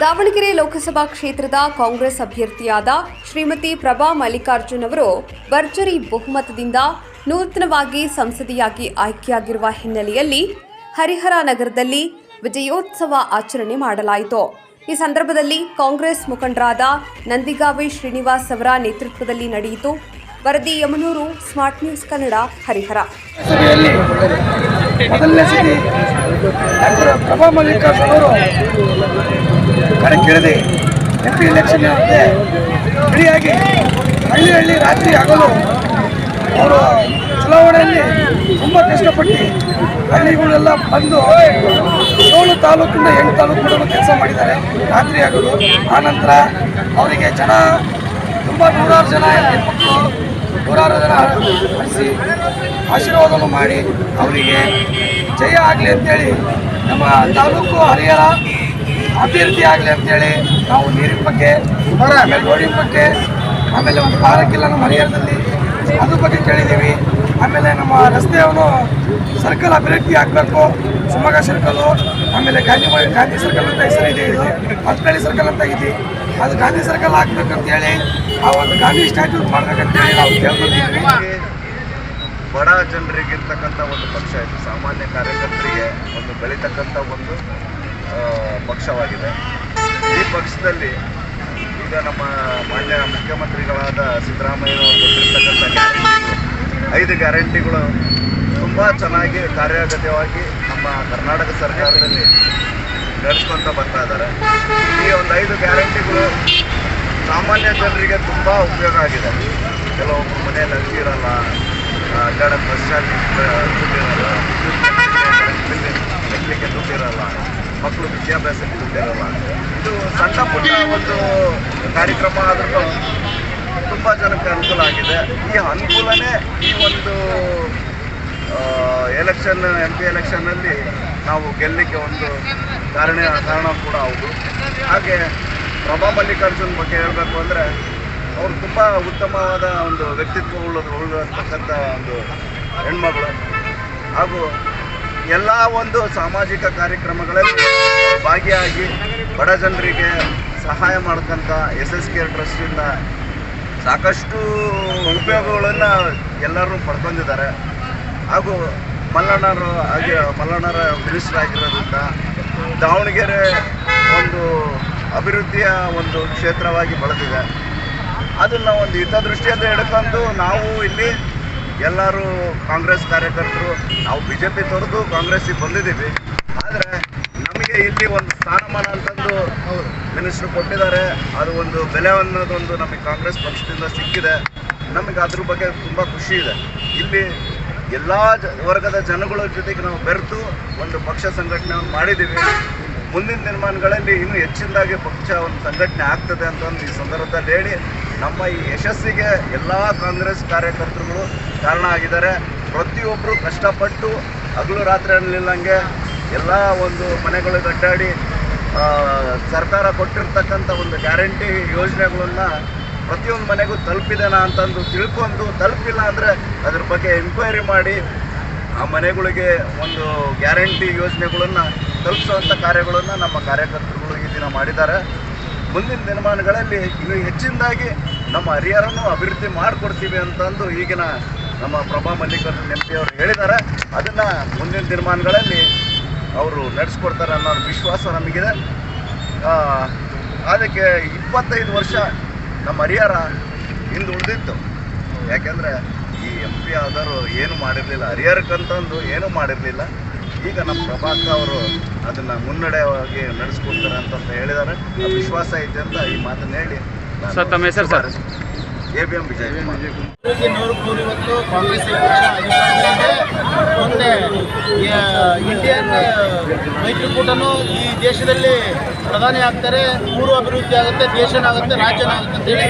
ದಾವಣಗೆರೆ ಲೋಕಸಭಾ ಕ್ಷೇತ್ರದ ಕಾಂಗ್ರೆಸ್ ಅಭ್ಯರ್ಥಿಯಾದ ಶ್ರೀಮತಿ ಪ್ರಭಾ ಮಲ್ಲಿಕಾರ್ಜುನ್ ಅವರು ಭರ್ಜರಿ ಬಹುಮತದಿಂದ ನೂತನವಾಗಿ ಸಂಸದೆಯಾಗಿ ಆಯ್ಕೆಯಾಗಿರುವ ಹಿನ್ನೆಲೆಯಲ್ಲಿ ಹರಿಹರ ನಗರದಲ್ಲಿ ವಿಜಯೋತ್ಸವ ಆಚರಣೆ ಮಾಡಲಾಯಿತು. ಈ ಸಂದರ್ಭದಲ್ಲಿ ಕಾಂಗ್ರೆಸ್ ಮುಖಂಡರಾದ ನಂದಿಗಾವಿ ಶ್ರೀನಿವಾಸ್ ಅವರ ನೇತೃತ್ವದಲ್ಲಿ ನಡೆಯಿತು. ವರದಿ ಯಮನೂರು ಸ್ಮಾರ್ಟ್ ನ್ಯೂಸ್ ಕನ್ನಡ, ಹರಿಹರ. ಪ್ರಭಾ ಮಲ್ಲಿಕಾರ್ಜುನ್ ಅವರು ಕಣಕ್ಕಿಳಿದು ಎಂ ಪಿ ಎಲೆಕ್ಷನ್ ಹಳ್ಳಿ ಹಳ್ಳಿ ರಾತ್ರಿ ಆಗಲು ಅವರು ಚುನಾವಣೆಯಲ್ಲಿ ತುಂಬ ಕಷ್ಟಪಟ್ಟು ಹಳ್ಳಿಗಳೆಲ್ಲ ಬಂದು ಏಳು ತಾಲೂಕಿಂದ ಎಂಟು ತಾಲೂಕುಗಳನ್ನು ಕೆಲಸ ಮಾಡಿದ್ದಾರೆ. ರಾತ್ರಿ ಆಗಲು ಆನಂತರ ಅವರಿಗೆ ಜನ, ತುಂಬ ನೂರಾರು ಜನ ನೂರಾರು ಜನ ಆಶೀರ್ವಾದವನ್ನು ಮಾಡಿ ಅವರಿಗೆ ಜಯ ಆಗಲಿ ಅಂತೇಳಿ ನಮ್ಮ ತಾಲೂಕು ಹರಿಹರ ಅಭಿವೃದ್ಧಿ ಆಗಲಿ ಅಂತೇಳಿ ನಾವು ನೀರಿನ ಬಗ್ಗೆ, ಆಮೇಲೆ ರೋಡಿನ ಬಗ್ಗೆ, ಆಮೇಲೆ ಒಂದು ಪಾರಕ್ಕಿಲ್ಲ ನಮ್ಮ ಹರಿಹರದಲ್ಲಿ ಅದ್ರ ಬಗ್ಗೆ ಕೇಳಿದ್ದೀವಿ. ಆಮೇಲೆ ನಮ್ಮ ರಸ್ತೆಯವನು ಸರ್ಕಲ್ ಅಭಿವೃದ್ಧಿ ಆಗಬೇಕು. ಶಿವಮೊಗ್ಗ ಸರ್ಕಲ್ಲು, ಆಮೇಲೆ ಗಾಂಧಿ ಗಾಂಧಿ ಸರ್ಕಲ್ ಅಂತ ಹೆಸರಿದೆ ಇದೆ. ಸರ್ಕಲ್ ಅಂತ ಇದೆ. ಅದು ಗಾಂಧಿ ಸರ್ಕಲ್ ಹಾಕ್ಬೇಕಂತೇಳಿ, ಆ ಒಂದು ಗಾಂಧಿ ಸ್ಟ್ಯಾಚ್ಯೂ ಮಾಡ್ಬೇಕಂತೇಳಿ ನಾವು ಕೇಳ್ಬೋದು ಬಡ ಜನರಿಗಿರ್ತಕ್ಕಂಥ ಒಂದು ಪಕ್ಷ ಇದು, ಸಾಮಾನ್ಯ ಕಾರ್ಯಕರ್ತರಿಗೆ ಒಂದು ಬೆಳೀತಕ್ಕಂಥ ಒಂದು ಪಕ್ಷವಾಗಿದೆ. ಈ ಪಕ್ಷದಲ್ಲಿ ಈಗ ನಮ್ಮ ಮಾನ್ಯ ಮುಖ್ಯಮಂತ್ರಿಗಳಾದ ಸಿದ್ದರಾಮಯ್ಯನವರು ಕೊಟ್ಟಿರ್ತಕ್ಕಂಥ ಐದು ಗ್ಯಾರಂಟಿಗಳು ತುಂಬ ಚೆನ್ನಾಗಿ ಕಾರ್ಯಗತವಾಗಿ ಕರ್ನಾಟಕ ಸರ್ಕಾರದಲ್ಲಿ ನಡೆಸ್ಕೊತ ಬರ್ತಾ ಇದ್ದಾರೆ. ಈ ಒಂದು ಐದು ಗ್ಯಾರಂಟಿಗಳು ಸಾಮಾನ್ಯ ಜನರಿಗೆ ತುಂಬ ಉಪಯೋಗ ಆಗಿದೆ. ಕೆಲವೊಬ್ಬರು ಮನೆಯಲ್ಲಿ ಅಕ್ಕಿ ಇರಲ್ಲ ಅಡ್ಡಾಡಕ್ಕೆ ಬಸ್ ಚಾರ್ಜ್ ದುಡ್ಡಿರಲ್ಲ ಕಟ್ಟಲಿಕ್ಕೆ ದುಡ್ಡಿರಲ್ಲ ಮಕ್ಕಳು ವಿದ್ಯಾಭ್ಯಾಸಕ್ಕೆ ದುಡ್ಡಿರಲ್ಲ ಇದು ಸಣ್ಣ ಪುಟ್ಟ ಒಂದು ಕಾರ್ಯಕ್ರಮ ಆದರೂ ತುಂಬ ಜನಕ್ಕೆ ಅನುಕೂಲ ಆಗಿದೆ. ಈ ಅನುಕೂಲನೇ ಈ ಒಂದು ಎಲೆಕ್ಷನ್ ಎಂ ಪಿ ಎಲೆಕ್ಷನ್ನಲ್ಲಿ ನಾವು ಗೆಲ್ಲಲಿಕ್ಕೆ ಒಂದು ಕಾರಣ ಕಾರಣ ಕೂಡ ಹೌದು. ಹಾಗೆ ಪ್ರಭಾ ಮಲ್ಲಿಕಾರ್ಜುನ್ ಬಗ್ಗೆ ಹೇಳಬೇಕು ಅಂದರೆ ಅವರು ತುಂಬ ಉತ್ತಮವಾದ ಒಂದು ವ್ಯಕ್ತಿತ್ವ ಉಳ್ಳೋದು ಉಳ್ಳತಕ್ಕಂಥ ಒಂದು ಹೆಣ್ಮಗಳು. ಹಾಗೂ ಎಲ್ಲ ಒಂದು ಸಾಮಾಜಿಕ ಕಾರ್ಯಕ್ರಮಗಳಲ್ಲಿ ಭಾಗಿಯಾಗಿ ಬಡ ಜನರಿಗೆ ಸಹಾಯ ಮಾಡ್ತಕ್ಕಂಥ ಎಸ್ ಎಸ್ ಕೆ ಟ್ರಸ್ಟಿಂದ ಸಾಕಷ್ಟು ಉಪಯೋಗಗಳನ್ನು ಎಲ್ಲರೂ ಪಡ್ಕೊಂಡಿದ್ದಾರೆ. ಹಾಗೂ ಮಲ್ಲಣ್ಣರು ಹಾಗೆ ಮಲ್ಲಣ್ಣರ ಮಿನಿಸ್ಟರ್ ಆಗಿರೋದ್ರಿಂದ ದಾವಣಗೆರೆ ಒಂದು ಅಭಿವೃದ್ಧಿಯ ಒಂದು ಕ್ಷೇತ್ರವಾಗಿ ಬಳಸಿದೆ ಅದನ್ನು ಒಂದು ಹಿತದೃಷ್ಟಿಯಿಂದ ಹಿಡ್ಕೊಂಡು ನಾವು ಇಲ್ಲಿ ಎಲ್ಲರೂ ಕಾಂಗ್ರೆಸ್ ಕಾರ್ಯಕರ್ತರು, ನಾವು ಬಿ ಜೆ ಪಿ ತೊರೆದು ಕಾಂಗ್ರೆಸ್ಸಿಗೆ ಬಂದಿದ್ದೀವಿ. ಆದರೆ ನಮಗೆ ಇಲ್ಲಿ ಒಂದು ಸ್ಥಾನಮಾನ ಅಂತಂದು ಮಿನಿಸ್ಟ್ರು ಕೊಟ್ಟಿದ್ದಾರೆ. ಅದು ಒಂದು ಬೆಲೆ ಅನ್ನೋದೊಂದು ನಮಗೆ ಕಾಂಗ್ರೆಸ್ ಪಕ್ಷದಿಂದ ಸಿಕ್ಕಿದೆ. ನಮಗೆ ಅದ್ರ ಬಗ್ಗೆ ತುಂಬ ಖುಷಿ ಇದೆ. ಇಲ್ಲಿ ಎಲ್ಲ ವರ್ಗದ ಜನಗಳ ಜೊತೆಗೆ ನಾವು ಬೆರೆತು ಒಂದು ಪಕ್ಷ ಸಂಘಟನೆಯನ್ನು ಮಾಡಿದ್ದೀವಿ. ಮುಂದಿನ ದಿನಮಾನಗಳಲ್ಲಿ ಇನ್ನೂ ಹೆಚ್ಚಿನದಾಗಿ ಪಕ್ಷ ಒಂದು ಸಂಘಟನೆ ಆಗ್ತದೆ ಅಂತ ಒಂದು ಈ ಸಂದರ್ಭದಲ್ಲಿ ಹೇಳಿ ನಮ್ಮ ಈ ಯಶಸ್ಸಿಗೆ ಎಲ್ಲ ಕಾಂಗ್ರೆಸ್ ಕಾರ್ಯಕರ್ತರುಗಳು ಕಾರಣ ಆಗಿದ್ದಾರೆ. ಪ್ರತಿಯೊಬ್ಬರು ಕಷ್ಟಪಟ್ಟು ಹಗಲು ರಾತ್ರಿ ಅನ್ನಲಿಲ್ಲಂಗೆ ಎಲ್ಲ ಒಂದು ಮನೆಗಳು ಅಡ್ಡಾಡಿ ಸರ್ಕಾರ ಕೊಟ್ಟಿರ್ತಕ್ಕಂಥ ಒಂದು ಗ್ಯಾರಂಟಿ ಯೋಜನೆಗಳನ್ನ ಪ್ರತಿಯೊಂದು ಮನೆಗೂ ತಲುಪಿದೆನಾ ಅಂತಂದು ತಿಳ್ಕೊಂಡು ತಲುಪಿಲ್ಲ ಅಂದರೆ ಅದ್ರ ಬಗ್ಗೆ ಎಂಕ್ವೈರಿ ಮಾಡಿ ಆ ಮನೆಗಳಿಗೆ ಒಂದು ಗ್ಯಾರಂಟಿ ಯೋಜನೆಗಳನ್ನು ತಲುಪಿಸುವಂಥ ಕಾರ್ಯಗಳನ್ನು ನಮ್ಮ ಕಾರ್ಯಕರ್ತರುಗಳು ಈ ದಿನ ಮಾಡಿದ್ದಾರೆ. ಮುಂದಿನ ದಿನಮಾನಗಳಲ್ಲಿ ಇನ್ನೂ ಹೆಚ್ಚಿನದಾಗಿ ನಮ್ಮ ಹರಿಹರನ್ನು ಅಭಿವೃದ್ಧಿ ಮಾಡಿಕೊಡ್ತೀವಿ ಅಂತಂದು ಈಗಿನ ನಮ್ಮ ಪ್ರಭಾ ಮಲ್ಲಿಕಾರ್ಜುನ್ ಎಂ ಅವರು ಹೇಳಿದ್ದಾರೆ. ಅದನ್ನು ಮುಂದಿನ ದಿನಮಾನಗಳಲ್ಲಿ ಅವರು ನಡೆಸ್ಕೊಡ್ತಾರೆ ಅನ್ನೋ ವಿಶ್ವಾಸ ನಮಗಿದೆ. ಅದಕ್ಕೆ ಇಪ್ಪತ್ತೈದು ವರ್ಷ ನಮ್ಮ ಹರಿಹರ ಹಿಂದೆ ಉಳಿದಿತ್ತು. ಯಾಕೆಂದರೆ ಈ ಎಂ ಪಿ ಆದವರು ಏನು ಮಾಡಿರಲಿಲ್ಲ ಹರಿಹರಕ್ಕಂತಂದು ಏನೂ ಮಾಡಿರಲಿಲ್ಲ. ಈಗ ನಮ್ಮ ಪ್ರಭಾಕರ್ ಅವರು ಅದನ್ನು ಮುನ್ನಡೆಯಾಗಿ ನಡೆಸ್ಕೊಡ್ತಾರೆ ಅಂತ ಹೇಳಿದ್ದಾರೆ. ವಿಶ್ವಾಸ ಐತೆ ಅಂತ ಈ ಮಾತನ್ನ ಹೇಳಿ ಸರ್, ತಮ್ಮ ಹೆಸರು sir? A B M Vijay ನೂರಕ್ಕೆ ನೂರು ಇವತ್ತು ಕಾಂಗ್ರೆಸ್ ಮತ್ತೆ ಇಂಡಿಯನ್ ಮೈತ್ರಿಕೂಟನು ಈ ದೇಶದಲ್ಲಿ ಪ್ರಧಾನಿ ಆಗ್ತಾರೆ. ಊರು ಅಭಿವೃದ್ಧಿ ಆಗುತ್ತೆ, ದೇಶನಾಗುತ್ತೆ, ರಾಜ್ಯನಾಗುತ್ತೆ ಅಂತೇಳಿ